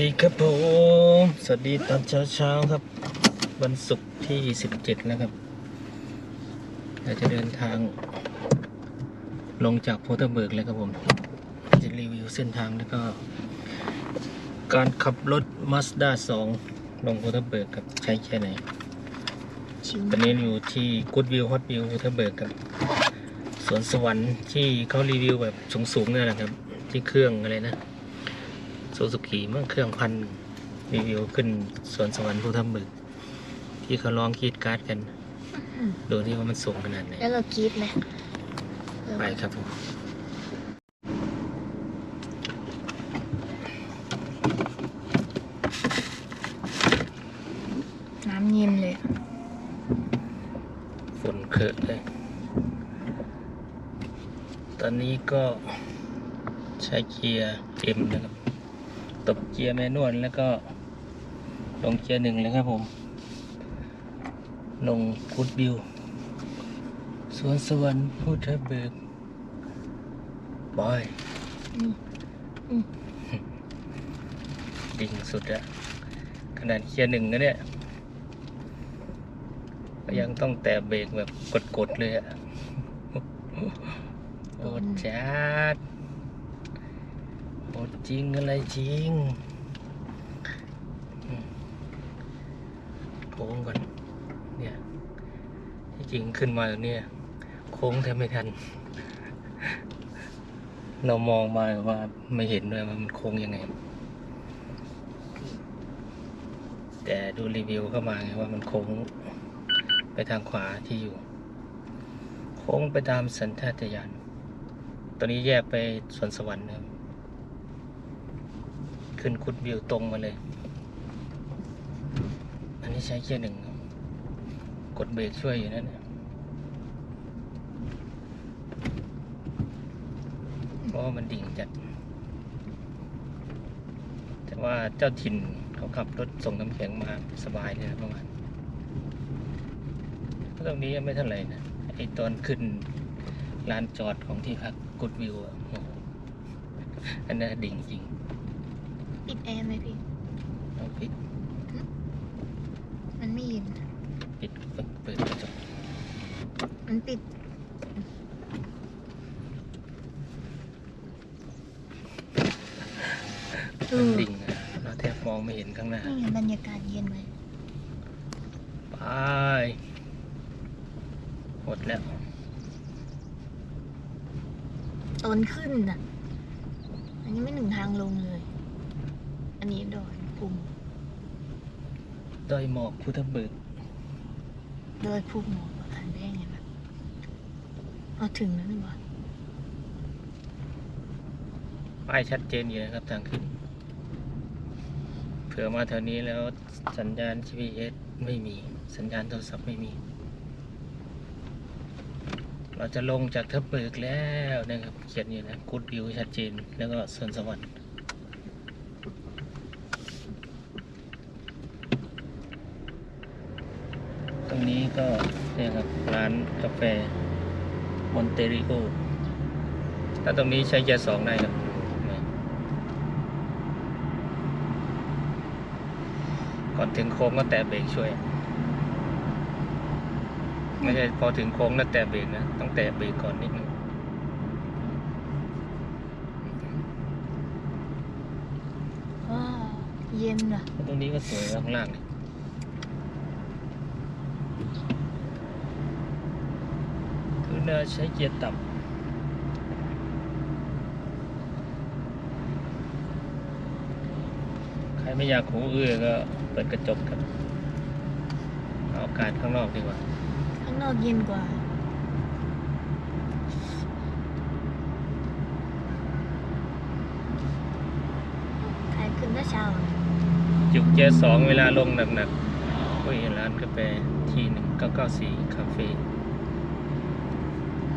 ดีครับผม สวัสดีตอนเช้าๆครับ วันศุกร์ที่ 17แล้วครับ เราจะเดินทางลงจากโพเทอร์เบิร์กแล้วครับผม จะรีวิวเส้นทางแล้วก็ การขับรถ Mazda 2 ลงโพเทอร์เบิร์กครับ ใช้แค่ไหน ตอนนี้อยู่ที่กูดวิวฮอตวิวโพเทอร์เบิร์กครับสวนสวรรค์ที่เขารีวิวแบบสูงๆเนี่ยนะครับ ที่เครื่องอะไรนะ ซูซูกิมั่งเครื่องพันรีวิวขึ้นสวนสวรรค์ภูทับเบิกที่เขาลองคีดการ์ดกัน ดูที่ว่ามันสูงขนาดไหน แล้วเรากรีดไหมไปครับผมน้ำเย็นเลยอะฝนเคอะเลย ตอนนี้ก็ใช้เกียร์เอ็มนะครับ ตบเกียร์แมนวลแล้วก็ลงเกียร์หนึ่งเลยครับผม ลงพุดบิวสวนสวรรค์พุทธเบิกบอยดิ่งสุดอะขนาดเกียร์หนึ่งนะเนี่ยก็ยังต้องแตะเบรกแบบกดๆเลยอะโอดจัด โอดจริงอะไรจริงอืมโค้งก่อน เนี่ย ที่จริงขึ้นมาแล้วเนี่ยโค้งแทบไม่ทัน เรามองมาว่าไม่เห็นด้วยว่ามันโค้งยังไง แต่ดูรีวิวเข้ามาไงว่ามันโค้งไปทางขวาที่อยู่ โค้งไปตามสัญชาตญาณตอนนี้แยกไปสวนสวรรค์นะครับ ขึ้นคุดวิวตรงมาเลย อันนี้ใช้เกียร์หนึ่งกดเบรกช่วยอยู่นั่นนะเพราะมันดิ่งจัด แต่ว่าเจ้าถิ่นเขาขับรถส่งน้ำแข็งมาสบายเลยนะประมาณตรงนี้ยังไม่เท่าไหร่นะ ไอตอนขึ้นลานจอดของที่พักกุดวิวอะโหอันนั้นดิ่งจริง ปิดแอร์ไหมพี่ต้องปิดมันไม่เย็นปิดเปิดเปิดกระจกมันปิดเอมันอดิ่งอะเราแทบมองไม่เห็นข้างหน้า นี่ไงบรรยากาศเย็นไหมไปหมดแล้วตอนขึ้นน่ะ อันนี้ไม่หนึ่งทางลงเลย อันนี้ดอยภูมิดอยหมอกพุทธเบิกดอยภูมิหมอกผ่านได้ไงวะเอาถึงแล้วนี่หวะป้ายชัดเจนอยู่นะครับทางขึ้น เผื่อมาแถวนี้แล้วสัญญาณ GPS ไม่มีสัญญาณโทรศัพท์ไม่มี เราจะลงจากทับเบิกแล้วนะครับ เขียนอยู่นะกูดวิวชัดเจน แล้วก็สวนสวรรค์ตรงนี้ ก็เนี่ยครับร้านกาแฟมอนเตริโอถ้าตรงนี้ใช้เกียร์สองได้ครับเนี่ยก่อนถึงโค้งก็แตะเบรกช่วย ไม่ใช่พอถึงโค้งแล้วแตะเบรกนะ ต้องแตะเบรกก่อนนิดนึงว้าวเย็นอะ ตรงนี้ก็สวยข้างล่างนี่คือ เนื้อใช้เกียร์ต่ำใครไม่อยากหูอื้อก็เปิดกระจกครับเอาอากาศข้างนอกดีกว่า ข้างนอกเย็นกว่าใครขึ้นเมื่อเช้า จุกเกียร์สองเวลาลงหนักๆโอ้ยร้านกาแฟทีหนึ่งเก้าเก้าสี่คาเฟ่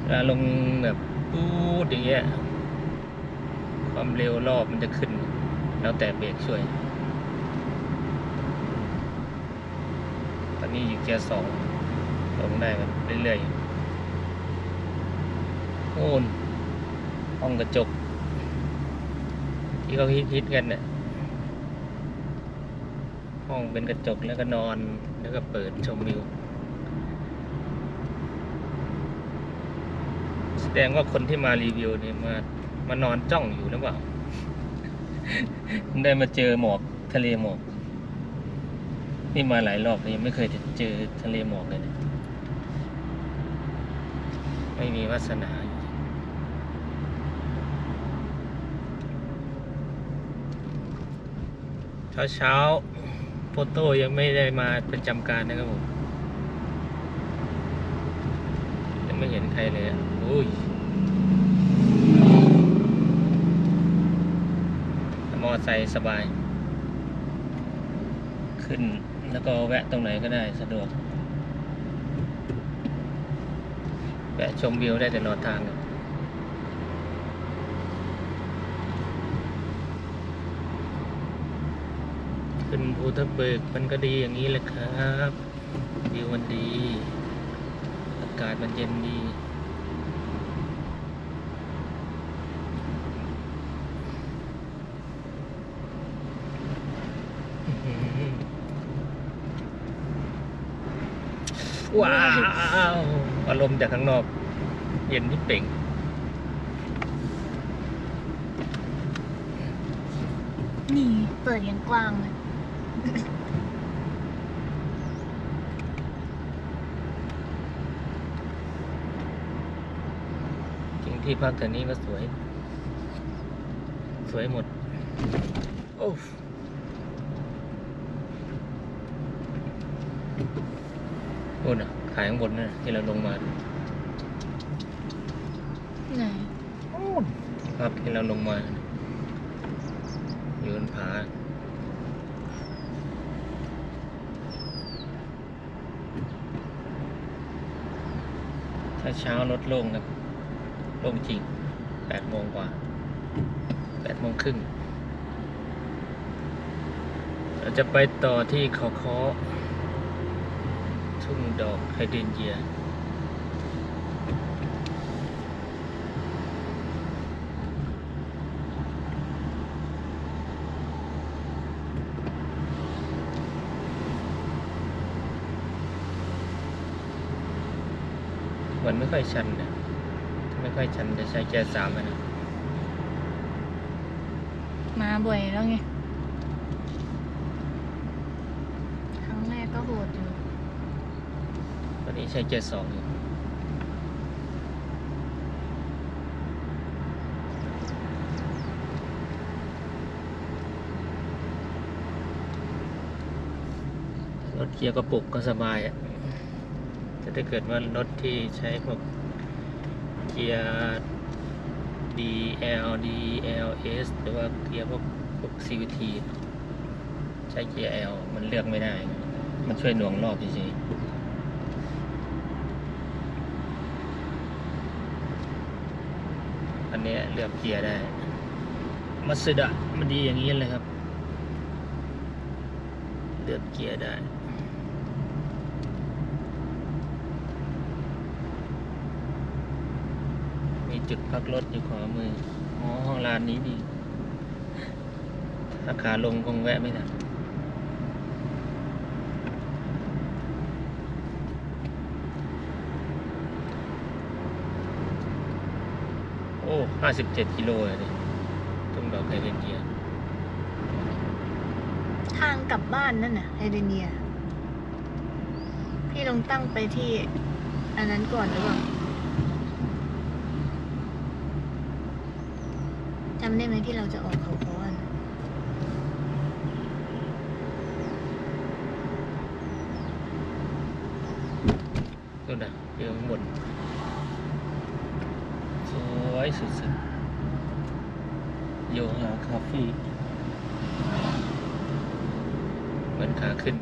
ลาลงแบบปูดอย่างเงี้ยความเร็วรอบมันจะขึ้น แล้วแต่เบรกช่วย ตอนนี้อยู่เกียร์สองลงได้แบบเรื่อยๆโน่นห้องกระจก ที่เขาฮิตๆกันเนี่ยห้องเป็นกระจกแล้วก็นอนแล้วก็เปิดชมวิว แสดงว่าคนที่มารีวิวนี่มามานอนจ้องอยู่หรือเปล่า ได้มาเจอหมอกทะเลหมอกนี่มาหลายรอบเลยยังไม่เคยเจอทะเลหมอกเลยนี่ยไม่มีวาสนาอยู่เช้าเช้าโฟโต้ยังไม่ได้มาประจำการนะครับผม ยังไม่เห็นใครเลยอะอุ้ยมอไซค์สบาย ขึ้นแล้วก็แวะตรงไหนก็ได้สะดวก แวะชมวิวได้แต่รอทางอะขึ้นภูทับเบิกมันก็ดีอย่างนี้แหละครับ วิวมันดีากาศมันเย็นดีอื้อหือว้าว อารมณ์จากข้างนอก เย็นที่เป่งนี่ เปิดยังกว้างเลย จริง ที่พักแถวนี้ก็สวย สวยหมด โอ้โอ้น่ะขายข้างบนน่ะที่เราลงมา ไหนครับที่เราลงมา อยู่บนผาถ้าเช้ารถโล่งครับโลงจริงแปดโมงกว่าแปดโมงครึ่งเราจะไปต่อที่เขาเคาทุ่งดอกไฮเดรนเยียมันไม่ค่อยชันนะ ค่อยชันจะใช้แกร์สามอะนะมาบ่อยแล้วไง ครั้งแรกก็โหดอยู่ ตอนนี้ใช้แกร์สองอยู่รถเกียร์กระปุกก็สบายอะแต่ถ้าเกิดว่ารถที่ใช้พวกเกียร์ DL DLS หรือว่าเกียร์พวกพวก CVT ใช้เกียร์ L มันเลือกไม่ได้ มันช่วยหน่วงรอบเฉยๆอันนี้เลือกเกียร์ได้มาสดะมันดีอย่างนี้เลยครับ เลือกเกียร์ได้ มี จุดพักรถอยู่ขวามือ อ๋อห้องร้านนี้ดี ถ้าขาลงคงแวะไม่ได้โอ้ห้าสิบเจ็ดกิโลเลยต้องดอกไฮเดรเจีย ทางกลับบ้านนั่นน่ะไฮเดรเนีย พี่ลงตั้งไปที่ อันนั้นก่อนหรือเปล่า จำได้ไหมที่เราจะออกเขาค้อนนู่นะอยู่ข้างบนสวยสุดๆโยฮาคาเฟ่เหมือนขาขึ้น